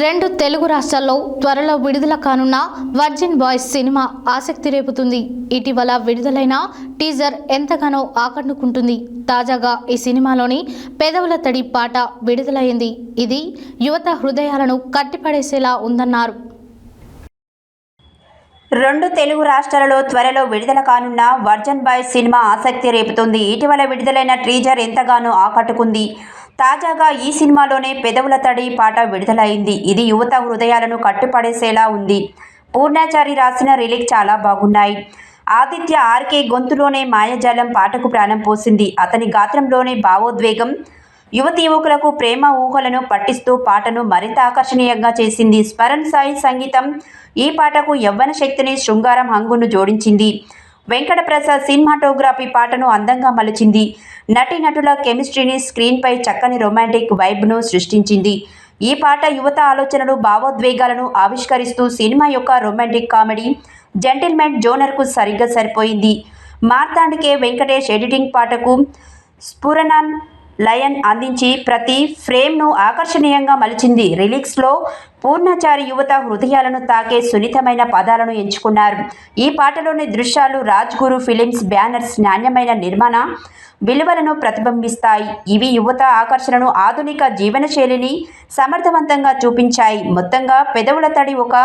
రెండు తెలుగు రాష్ట్రాల్లో త్వరలో విడుదల కానున్న వర్జిన్ బాయ్స్ సినిమా ఆసక్తి రేపుతుంది. ఇటీవల విడుదలైన టీజర్ ఎంతగానో ఆకట్టుకుంటుంది. తాజాగా ఈ సినిమాలోని పెదవుల తడి పాట విడుదలైంది. ఇది యువత హృదయాలను కట్టిపడేసేలా ఉందన్నారు. రెండు తెలుగు రాష్ట్రాలలో త్వరలో విడుదల కానున్న వర్జన్ బాయ్ సినిమా ఆసక్తి రేపుతుంది. ఇటీవల విడుదలైన ట్రీజర్ ఎంతగానో ఆకట్టుకుంది. తాజాగా ఈ సినిమాలోనే పెదవుల తడి పాట విడుదలైంది. ఇది యువత హృదయాలను కట్టుపడేసేలా ఉంది. పూర్ణాచారి రాసిన రిలీక్ చాలా బాగున్నాయి. ఆదిత్య ఆర్కే గొంతులోనే మాయజాలం పాటకు ప్రాణం పోసింది. అతని గాత్రంలోనే భావోద్వేగం యువతి యువకులకు ప్రేమ ఊహలను పట్టిస్తూ పాటను మరింత ఆకర్షణీయంగా చేసింది. స్మరణ్ సాయి సంగీతం ఈ పాటకు యవ్వన శక్తిని శృంగారం హంగును జోడించింది. వెంకటప్రసాద్ సినిమాటోగ్రఫీ పాటను అందంగా మలిచింది. నటీనటుల కెమిస్ట్రీని స్క్రీన్పై చక్కని రొమాంటిక్ వైబ్ను సృష్టించింది. ఈ పాట యువత ఆలోచనలు భావోద్వేగాలను ఆవిష్కరిస్తూ సినిమా యొక్క రొమాంటిక్ కామెడీ జెంటిల్మెన్ జోనర్కు సరిగ్గా సరిపోయింది. మార్తాండికే వెంకటేష్ ఎడిటింగ్ పాటకు స్ఫురణన్ లయన్ అందించి ప్రతి ఫ్రేమ్ను ఆకర్షణీయంగా మలిచింది. రిలీక్స్లో పూర్ణచారి యువత హృదయాలను తాకే సున్నితమైన పదాలను ఎంచుకున్నారు. ఈ పాటలోని దృశ్యాలు రాజ్ గురు ఫిలిమ్స్ బ్యానర్స్ నాణ్యమైన నిర్మాణ విలువలను ప్రతిబింబిస్తాయి. ఇవి యువత ఆకర్షణను ఆధునిక జీవనశైలిని సమర్థవంతంగా చూపించాయి. మొత్తంగా పెదవుల తడి ఒక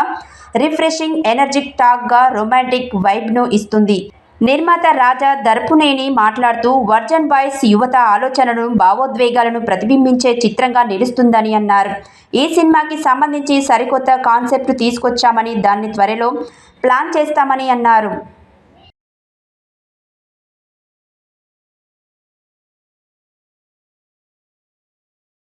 రిఫ్రెషింగ్ ఎనర్జిక్ టాక్గా రొమాంటిక్ వైబ్ను ఇస్తుంది. నిర్మాత రాజా దర్పునేని మాట్లాడుతూ వర్జన్ బాయ్స్ యువత ఆలోచనలను భావోద్వేగాలను ప్రతిబింబించే చిత్రంగా నిలుస్తుందని అన్నారు. ఈ సినిమాకి సంబంధించి సరికొత్త కాన్సెప్ట్ తీసుకొచ్చామని దాన్ని త్వరలో ప్లాన్ చేస్తామని అన్నారు.